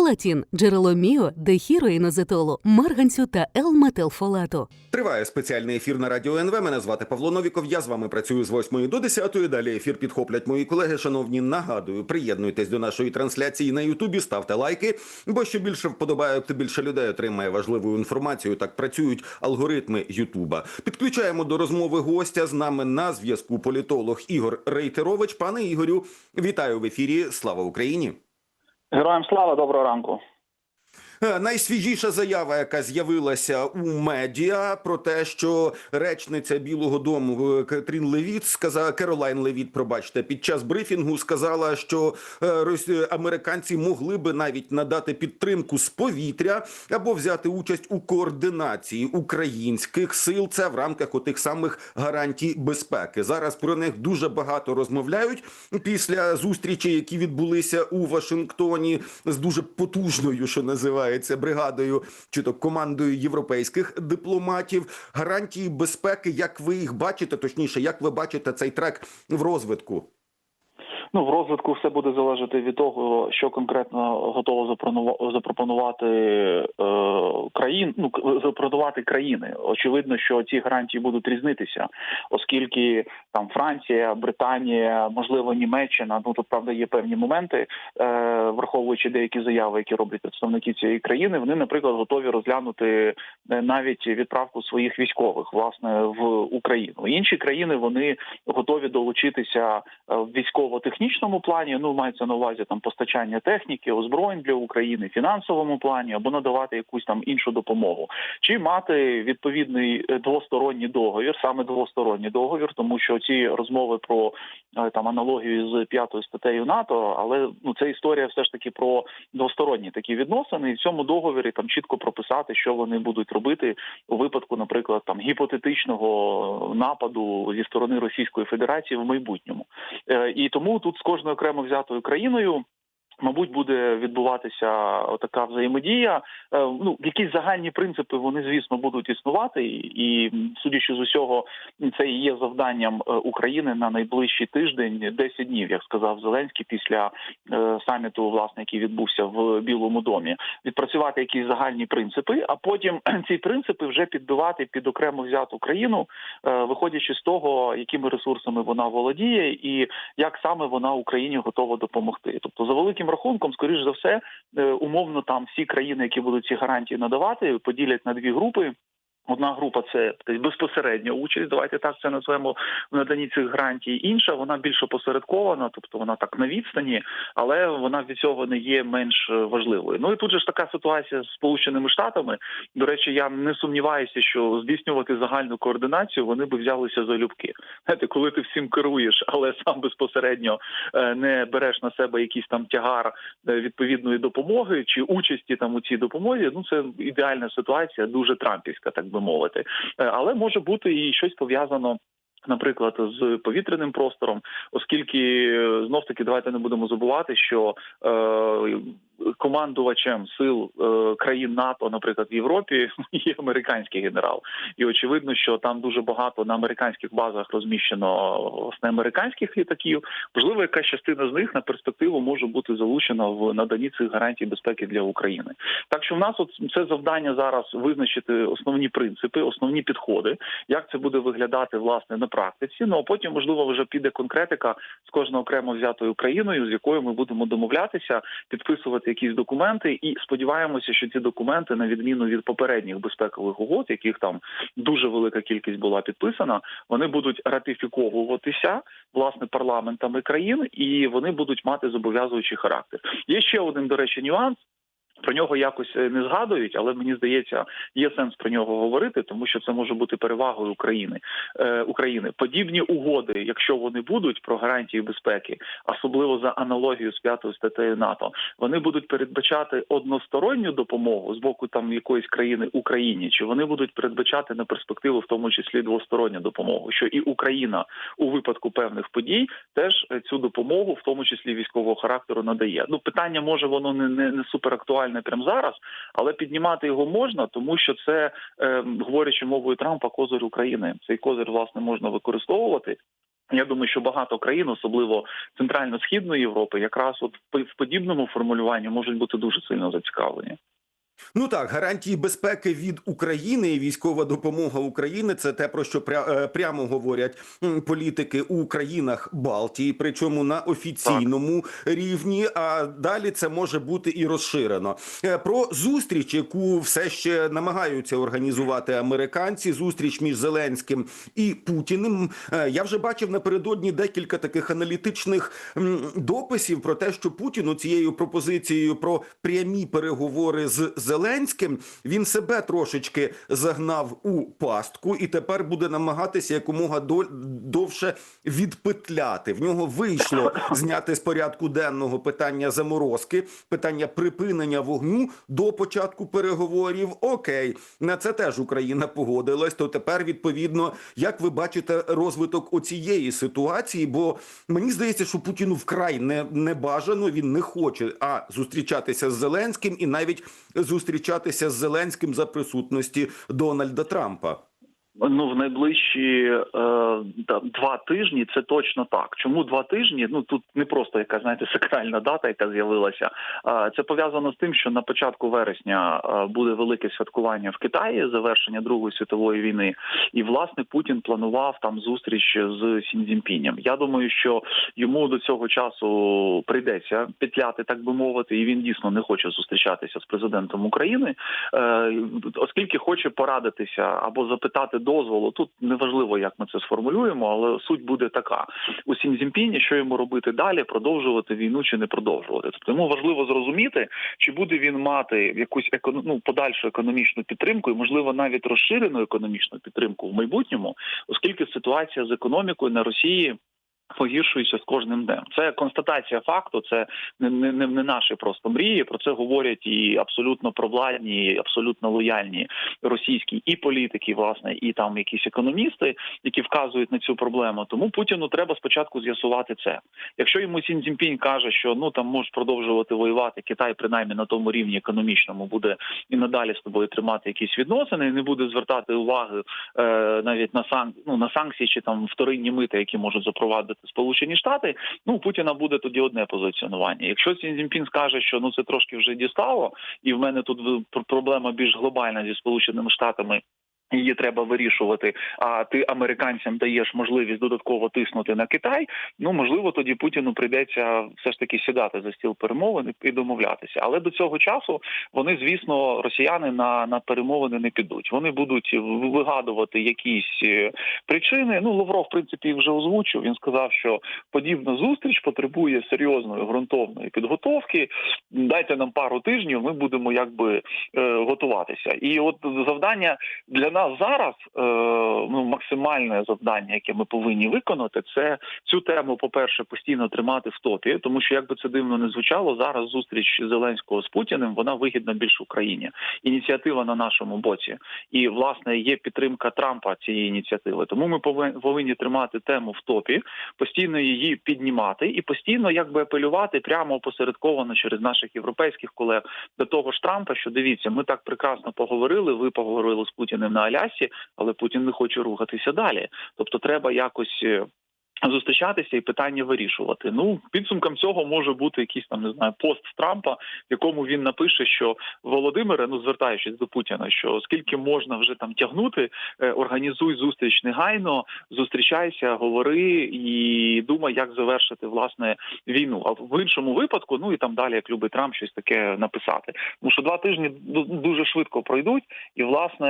Фолатін – джерело міо, дехіроїнозетолу, марганцю та Л-метилфолату. Триває спеціальний ефір на радіо НВ. Мене звати Павло Новіков. Я з вами працюю з 8 до 10. Далі ефір підхоплять мої колеги. Шановні, нагадую, приєднуйтесь до нашої трансляції на Ютубі, ставте лайки. Бо що більше вподобайок, то більше людей отримає важливу інформацію. Так працюють алгоритми Ютуба. Підключаємо до розмови гостя з нами на зв'язку політолог Ігор Рейтерович. Пане Ігорю, вітаю в ефірі. Слава Україні! Героям слава, доброго ранку. Найсвіжіша заява, яка з'явилася у медіа, про те, що речниця Білого Дому е, Катрін Левіт сказала Керолайн Левіт, пробачте, під час брифінгу сказала, що е, американці могли би навіть надати підтримку з повітря або взяти участь у координації українських сил. Це в рамках отих самих гарантій безпеки. Зараз про них дуже багато розмовляють після зустрічей, які відбулися у Вашингтоні з дуже потужною, що називається бригадою чи то командою європейських дипломатів. Гарантії безпеки, як ви їх бачите, точніше, як ви бачите цей трек в розвитку? Ну в розвитку все буде залежати від того, що конкретно готово запропонувати е, країн. Ну запропонувати країни. Очевидно, що ці гарантії будуть різнитися, оскільки там Франція, Британія, можливо, Німеччина. Ну тут правда є певні моменти, е, враховуючи деякі заяви, які роблять представники цієї країни. Вони, наприклад, готові розглянути е, навіть відправку своїх військових власне в Україну. Інші країни вони готові долучитися е, в військово-технічному плані. Ну мається на увазі там постачання техніки, озброєнь для України, фінансовому плані або надавати якусь там іншу допомогу, чи мати відповідний е, двосторонній договір, саме двосторонній договір, тому що ці розмови про е, там аналогію з п'ятою статтею НАТО, але ну це історія все ж таки про двосторонні такі відносини, і в цьому договорі там чітко прописати, що вони будуть робити у випадку, наприклад, там гіпотетичного нападу зі сторони Російської Федерації в майбутньому. Е, І тому тут з кожною окремо взятою країною. Мабуть, буде відбуватися така взаємодія. Е, Ну, якісь загальні принципи вони, звісно, будуть існувати, і судячи з усього, це і є завданням е, України на найближчий тиждень, 10 днів, як сказав Зеленський, після е, саміту, власне, який відбувся в Білому домі, відпрацювати якісь загальні принципи, а потім ці принципи вже підбивати під окремо взяту країну, виходячи з того, якими ресурсами вона володіє, і як саме вона Україні готова допомогти. Тобто, за великим рахунком, скоріш за все, е, умовно там всі країни, які будуть ці гарантії надавати, поділять на дві групи. Одна група це безпосередня участь. Давайте так це назвемо в наданні цих гарантій. Інша вона більш опосередкована, тобто вона так на відстані, але вона від цього не є менш е, важливою. Ну і тут же ж така ситуація з Сполученими Штатами. До речі, я не сумніваюся, що здійснювати загальну координацію вони би взялися за любки. Знаєте, коли ти всім керуєш, але сам безпосередньо е, не береш на себе якийсь там тягар е, відповідної допомоги чи участі там у цій допомозі. Ну це ідеальна ситуація, дуже трампівська, так би мовити. Е, Але може бути і щось пов'язано. Наприклад, з повітряним простором, оскільки знов таки давайте не будемо забувати, що е, командувачем сил е, країн НАТО, наприклад, в Європі, є американський генерал, і очевидно, що там дуже багато на американських базах розміщено власне американських літаків. Можливо, якась частина з них на перспективу може бути залучена в наданні цих гарантій безпеки для України. Так що в нас от це завдання зараз визначити основні принципи, основні підходи, як це буде виглядати власне на практиці. Ну а потім, можливо, вже піде конкретика з кожною окремо взятою країною, з якою ми будемо домовлятися, підписувати якісь документи, і сподіваємося, що ці документи, на відміну від попередніх безпекових угод, яких там дуже велика кількість була підписана, вони будуть ратифіковуватися власне парламентами країн, і вони будуть мати зобов'язуючий характер. Є ще один, до речі, нюанс. Про нього якось е, не згадують, але мені здається, є сенс про нього говорити, тому що це може бути перевагою України. Е, України подібні угоди, якщо вони будуть про гарантії безпеки, особливо за аналогію з п'ятою статтею НАТО, вони будуть передбачати односторонню допомогу з боку там якоїсь країни Україні, чи вони будуть передбачати на перспективу, в тому числі двосторонню допомогу, що і Україна у випадку певних подій теж е, цю допомогу, в тому числі військового характеру, надає. Ну питання може воно не не, не супер актуальне прямо зараз, але піднімати його можна, тому що це е, говорячи мовою Трампа, козир України. Цей козир власне можна використовувати. Я думаю, що багато країн, особливо центрально-східної Європи, якраз от в подібному формулюванні можуть бути дуже сильно зацікавлені. Ну так, гарантії безпеки від України і військова допомога України це те, про що е, прямо говорять політики у країнах Балтії, причому на офіційному рівні. А далі це може бути і розширено. Е, Про зустріч, яку все ще намагаються організувати американці, зустріч між Зеленським і Путіним. Е, Я вже бачив напередодні декілька таких аналітичних дописів про те, що Путіну цією пропозицією про прямі переговори з Зеленським він себе трошечки загнав у пастку і тепер буде намагатися якомога довше відпетляти. В нього вийшло зняти з порядку денного питання заморозки, питання припинення вогню до початку переговорів. Окей, на це теж Україна погодилась. То тепер відповідно, як ви бачите розвиток оцієї ситуації? Бо мені здається, що Путіну вкрай не, не бажано. Він не хоче а зустрічатися з Зеленським і навіть зустрічатися з Зеленським за присутності Дональда Трампа. Ну, в найближчі е, два тижні це точно так. Чому два тижні? Ну тут не просто яка знаєте сакральна дата, яка з'явилася. Е, це пов'язано з тим, що на початку вересня е, буде велике святкування в Китаї, завершення Другої світової війни, і власне Путін планував там зустріч з Сіньцзінпінем. Я думаю, що йому до цього часу прийдеться петляти, так би мовити, і він дійсно не хоче зустрічатися з президентом України, е, оскільки хоче порадитися або запитати дозволу. Тут неважливо, як ми це сформулюємо, але суть буде така: у Сімзімпіні, що йому робити далі, продовжувати війну чи не продовжувати. Тобто йому важливо зрозуміти, чи буде він мати якусь економ... ну, подальшу економічну підтримку, і можливо навіть розширену економічну підтримку в майбутньому, оскільки ситуація з економікою на Росії. Погіршується з кожним днем. Це констатація факту. Це не не, не, не наші просто мрії. Про це говорять і абсолютно провладні, і абсолютно лояльні російські і політики, власне, і там якісь економісти, які вказують на цю проблему. Тому Путіну треба спочатку з'ясувати це. Якщо йому Сін Цзіньпінь каже, що ну там можеш продовжувати воювати, Китай принаймні на тому рівні економічному буде і надалі з тобою тримати якісь відносини, і не буде звертати уваги е, навіть на сан... ну, на санкції чи там вторинні мити, які можуть запровадити Сполучені Штати. Ну у Путіна буде тоді одне позиціонування. Якщо Сінзінпін скаже, що ну це трошки вже дістало, і в мене тут проблема більш глобальна зі сполученими штатами. Її треба вирішувати. А ти американцям даєш можливість додатково тиснути на Китай. Ну можливо, тоді Путіну прийдеться все ж таки сідати за стіл перемовин і домовлятися. Але до цього часу вони, звісно, росіяни на, на перемовини не підуть. Вони будуть вигадувати якісь е, причини. Ну Лавров, в принципі, вже озвучив. Він сказав, що подібна зустріч потребує серйозної ґрунтовної підготовки. Дайте нам пару тижнів, ми будемо якби е, готуватися. І от завдання для нас зараз е, ну максимальне завдання, яке ми повинні виконати, це цю тему, по-перше, постійно тримати в топі, тому що як би це дивно не звучало, зараз зустріч Зеленського з Путіним вона вигідна більш Україні. Ініціатива на нашому боці, і власне є підтримка Трампа цієї ініціативи. Тому ми повин- повинні тримати тему в топі, постійно її піднімати і постійно якби апелювати прямо опосередковано через наших європейських колег до того ж Трампа, що дивіться, ми так прекрасно поговорили. Ви поговорили з Путіним на Алясі, але Путін не хоче рухатися далі. Тобто, треба якось. Зустрічатися і питання вирішувати. Ну підсумком цього може бути якийсь там не знаю пост Трампа, в якому він напише, що Володимире, ну звертаючись до Путіна, що скільки можна вже там тягнути, е, організуй зустріч негайно, зустрічайся, говори і думай, як завершити власне війну. А в іншому випадку, ну і там далі, як любить Трамп, щось таке написати. Тому що два тижні дуже швидко пройдуть, і власне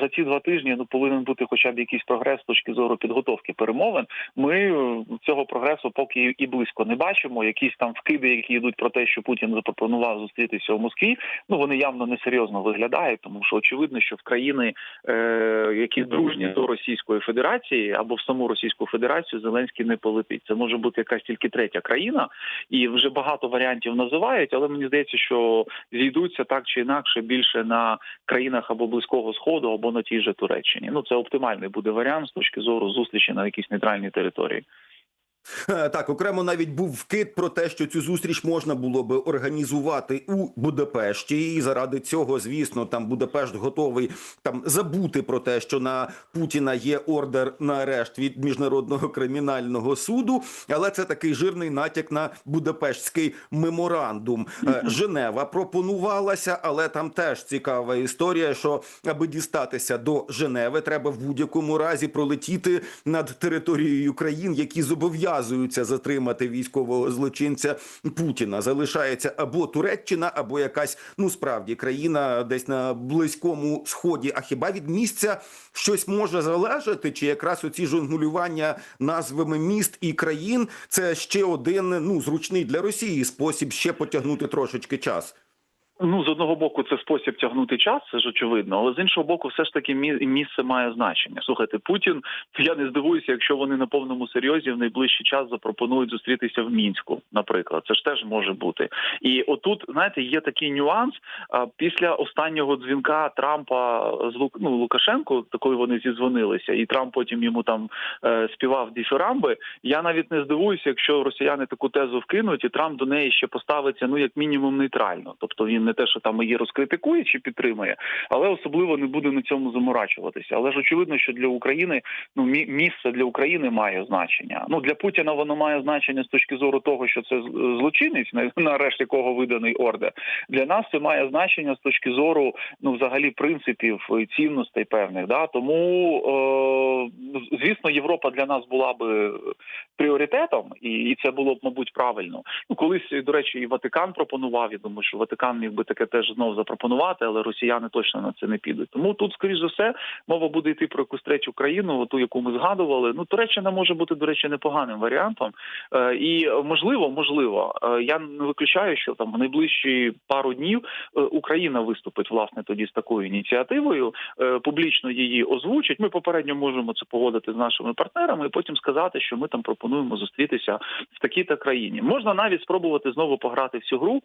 за ці два тижні ну повинен бути хоча б якийсь прогрес з точки зору підготовки перемовин. Ми е, цього прогресу поки і близько не бачимо. Якісь там вкиди, які йдуть про те, що Путін запропонував зустрітися в Москві. Ну вони явно несерйозно виглядають, тому що очевидно, що в країни, е, які дружні до Російської Федерації або в саму Російську Федерацію, Зеленський не полетить. Це може бути якась тільки третя країна, і вже багато варіантів називають, але мені здається, що зійдуться так чи інакше більше на країнах або близького сходу, або на тій же Туреччині. Ну це оптимальний буде варіант з точки зору зустрічі на якійсь нейтральній території. Е, Так, окремо навіть був вкид про те, що цю зустріч можна було би організувати у Будапешті, і заради цього, звісно, там Будапешт готовий там забути про те, що на Путіна є ордер на арешт від міжнародного кримінального суду. Але це такий жирний натяк на Будапештський меморандум. Е, Женева пропонувалася, але там теж цікава історія, що аби дістатися до Женеви, треба в будь-якому разі пролетіти над територією країн, які зобов'язуються затримати військового злочинця Путіна. Залишається або Туреччина, або якась ну справді країна десь на близькому сході. А хіба від місця щось може залежати? Чи якраз оці жонглювання назвами міст і країн це ще один ну зручний для Росії спосіб ще потягнути трошечки час? Ну, з одного боку, це спосіб тягнути час, це ж очевидно, але з іншого боку, все ж таки мі- місце має значення. Слухайте, Путін, я не здивуюся, якщо вони на повному серйозі в найближчий час запропонують зустрітися в мінську, наприклад, це ж теж може бути. І отут, знаєте, є такий нюанс. Після останнього дзвінка Трампа з Лук... ну, Лукашенко, такою вони зізвонилися, і Трамп потім йому там е, співав діфірамби. Я навіть не здивуюся, якщо росіяни таку тезу вкинуть, і Трамп до неї ще поставиться ну як мінімум нейтрально. Тобто він не те, що там її розкритикує чи підтримує, але особливо не буде на цьому заморачуватися. Але ж очевидно, що для України ну мі- місце для України має значення. Ну для Путіна воно має значення з точки зору того, що це злочинець, на, на арешт якого виданий ордер. Для нас це має значення з точки зору ну взагалі принципів цінностей певних. Да тому е, звісно, Європа для нас була би пріоритетом, і це було б, мабуть, правильно. Ну колись, до речі, і Ватикан пропонував. Я думаю, що Ватикан міг би таке теж знов запропонувати, але росіяни точно на це не підуть. Тому тут, скоріш за все, мова буде йти про якусь третю країну, ту, яку ми згадували. Ну Туреччина може бути, до речі, непоганим варіантом. Е, і можливо, можливо, е, я не виключаю, що там в найближчі пару днів е, Україна виступить власне тоді з такою ініціативою, публічно її озвучить. Ми попередньо можемо це погодити з нашими партнерами, і потім сказати, що ми там пропонуємо зустрітися в такій-то країні. Можна навіть спробувати знову пограти в цю гру.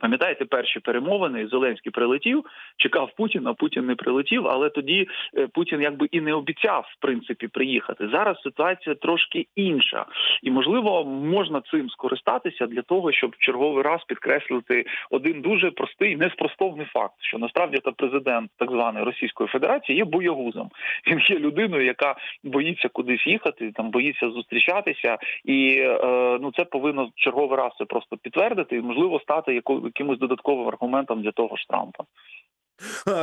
Пам'ятаєте перші перемовини? Зеленський прилетів, чекав Путіна, Путін не прилетів, але тоді е, Путін якби і не обіцяв в принципі приїхати. Зараз ситуація трошки інша, і можливо можна цим скористатися для того, щоб черговий раз підкреслити один дуже простий, неспростовний факт, що насправді та президент так званої Російської Федерації є боягузом. Він є людиною, яка боїться кудись їхати, там боїться зустрічатися, і е, ну це повинно в черговий раз це просто підтвердити і можливо стати яко- якимось додатковим аргументом для того ж Трампа.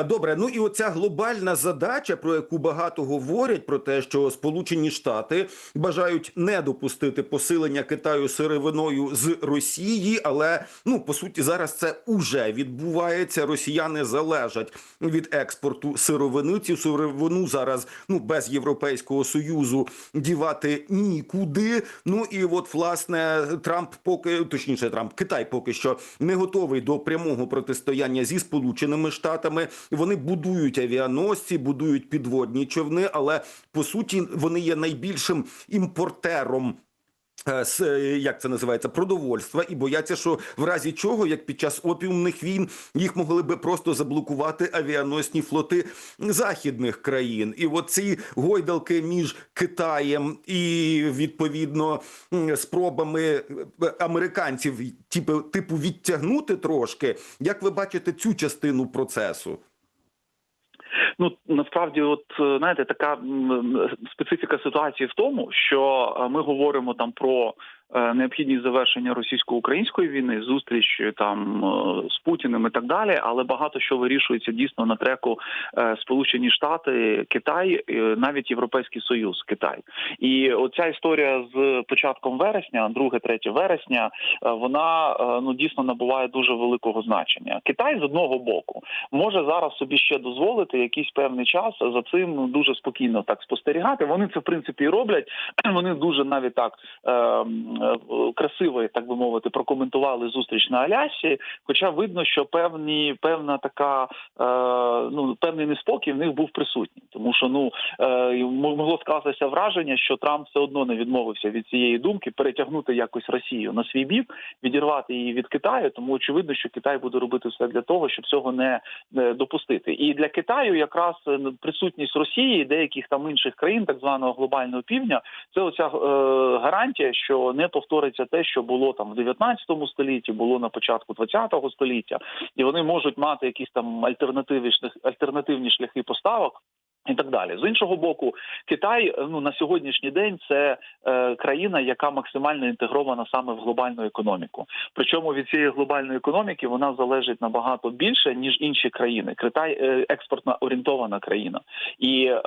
Добре, ну і оця глобальна задача, про яку багато говорять, про те, що Сполучені Штати бажають не допустити посилення Китаю сировиною з Росії, але ну по суті зараз це уже відбувається. Росіяни залежать від експорту сировини. Цю сировину зараз ну без Європейського союзу дівати нікуди. Ну і от власне Трамп поки точніше Трамп Китай поки що не готовий до прямого протистояння зі Сполученими Штатами. Вони будують авіаносці, будують підводні човни, але по суті вони є найбільшим імпортером. Е, с- е, Як це називається продовольства, і бояться, що в разі чого, як під час опіумних війн, їх могли би просто заблокувати авіаносні флоти західних країн. І от ці гойдалки між Китаєм і відповідно спробами е, американців типу, типу відтягнути трошки. Як ви бачите цю частину процесу? Ну насправді, от е, знаєте, така специфіка ситуації в тому, що е, ми говоримо там про необхідність завершення російсько-української війни, зустріч е, там е, з Путіним і так далі, але багато що вирішується дійсно на треку е, Сполучені Штати, Китай, е, навіть Європейський Союз, Китай. І оця історія з початком вересня, 2-3 вересня, е, вона е, ну дійсно набуває дуже великого значення. Китай з одного боку може зараз собі ще дозволити якийсь певний час за цим ну, дуже спокійно так спостерігати. Вони це в принципі і роблять. Вони дуже навіть так е, е, красиво, так би мовити, прокоментували зустріч на Алясі. Хоча видно, що певні певна така е, ну певний неспокій в них був присутній, тому що ну е, могло скластися враження, що Трамп все одно не відмовився від цієї думки перетягнути якось Росію на свій бік, відірвати її від Китаю. Тому очевидно, що Китай буде робити все для того, щоб цього не е, допустити. І для Китаю якраз е, присутність Росії деяких там інших країн, так званого глобального півдня, це оця е, гарантія, що не повториться те, що було там в 19 столітті, було на початку 20 століття, і вони можуть мати якісь там альтернативні шляхи поставок. І так далі з іншого боку, Китай ну на сьогоднішній день це е, країна, яка максимально інтегрована саме в глобальну економіку. Причому від цієї глобальної економіки вона залежить набагато більше ніж інші країни. Китай е, експортно орієнтована країна, і е,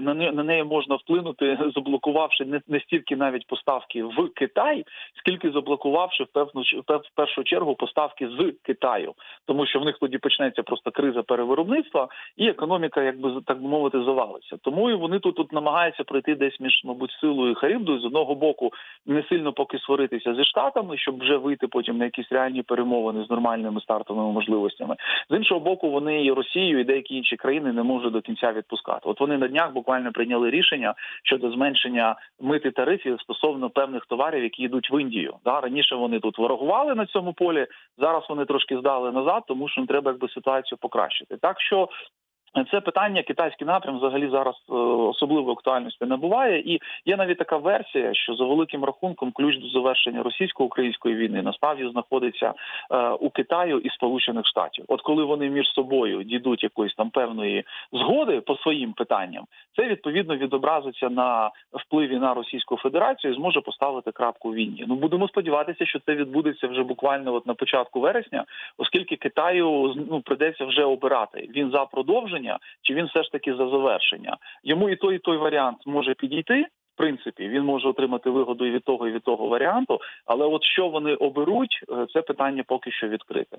на, не- на неї можна вплинути, заблокувавши не, не стільки навіть поставки в Китай, скільки заблокувавши в певну в першу чергу поставки з Китаю, тому що в них тоді почнеться просто криза перевиробництва, і економіка, якби так би мовити, завалиться. Тому і вони тут, тут намагаються пройти десь між, мабуть, силою і харибдою. З одного боку, не сильно поки сваритися зі штатами, щоб вже вийти потім на якісь реальні перемовини з нормальними стартовими можливостями. З іншого боку, вони і Росію, і деякі інші країни не можуть до кінця відпускати. От вони на днях буквально прийняли рішення щодо зменшення мити тарифів стосовно певних товарів, які йдуть в Індію. Да, раніше вони тут ворогували на цьому полі. Зараз вони трошки здали назад, тому що треба якби ситуацію покращити. Так що це питання китайський напрям взагалі зараз е, особливої актуальності набуває, і є навіть така версія, що за великим рахунком ключ до завершення російсько-української війни насправді знаходиться е, у Китаю і Сполучених Штатів. От коли вони між собою дійдуть якоїсь там певної згоди по своїм питанням, це відповідно відобразиться на впливі на Російську Федерацію і зможе поставити крапку війні. Ну будемо сподіватися, що це відбудеться вже буквально от на початку вересня, оскільки Китаю ну придеться вже обирати він за продовження чи він все ж таки за завершення. Йому і той, і той варіант може підійти. В принципі, він може отримати вигоду і від того, і від того варіанту. Але от що вони оберуть, е, це питання поки що відкрите.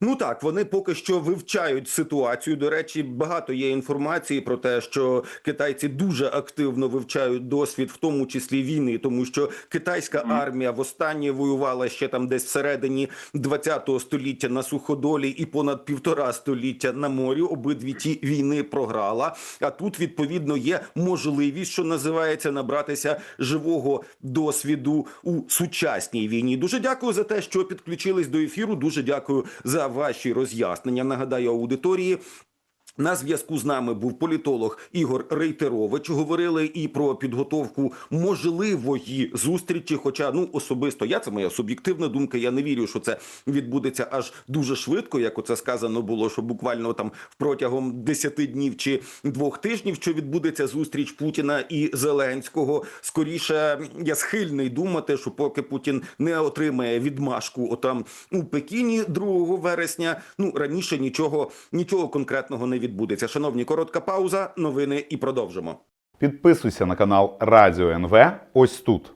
Ну так, вони поки що вивчають ситуацію. До речі, багато є інформації про те, що китайці дуже активно вивчають досвід, в тому числі війни, тому що китайська армія востаннє воювала ще там десь всередині 20 століття на суходолі і понад півтора століття на морі. Обидві ті війни програла. А тут відповідно є можливість, що називається, набратися живого досвіду у сучасній війні. Дуже дякую за те, що підключились до ефіру. Дуже дякую за ваші роз'яснення. Нагадаю аудиторії. На зв'язку з нами був політолог Ігор Рейтерович. Говорили і про підготовку можливої зустрічі. Хоча ну особисто я це моя суб'єктивна думка. Я не вірю, що це відбудеться аж дуже швидко, як оце сказано було, що буквально там протягом 10 днів чи двох тижнів, що відбудеться зустріч Путіна і Зеленського. Скоріше я схильний думати, що поки Путін не отримає відмашку отам у Пекіні 2 вересня, ну раніше нічого нічого конкретного не відбудеться. Шановні, коротка пауза, новини і продовжимо. Підписуйся на канал Радіо НВ ось тут.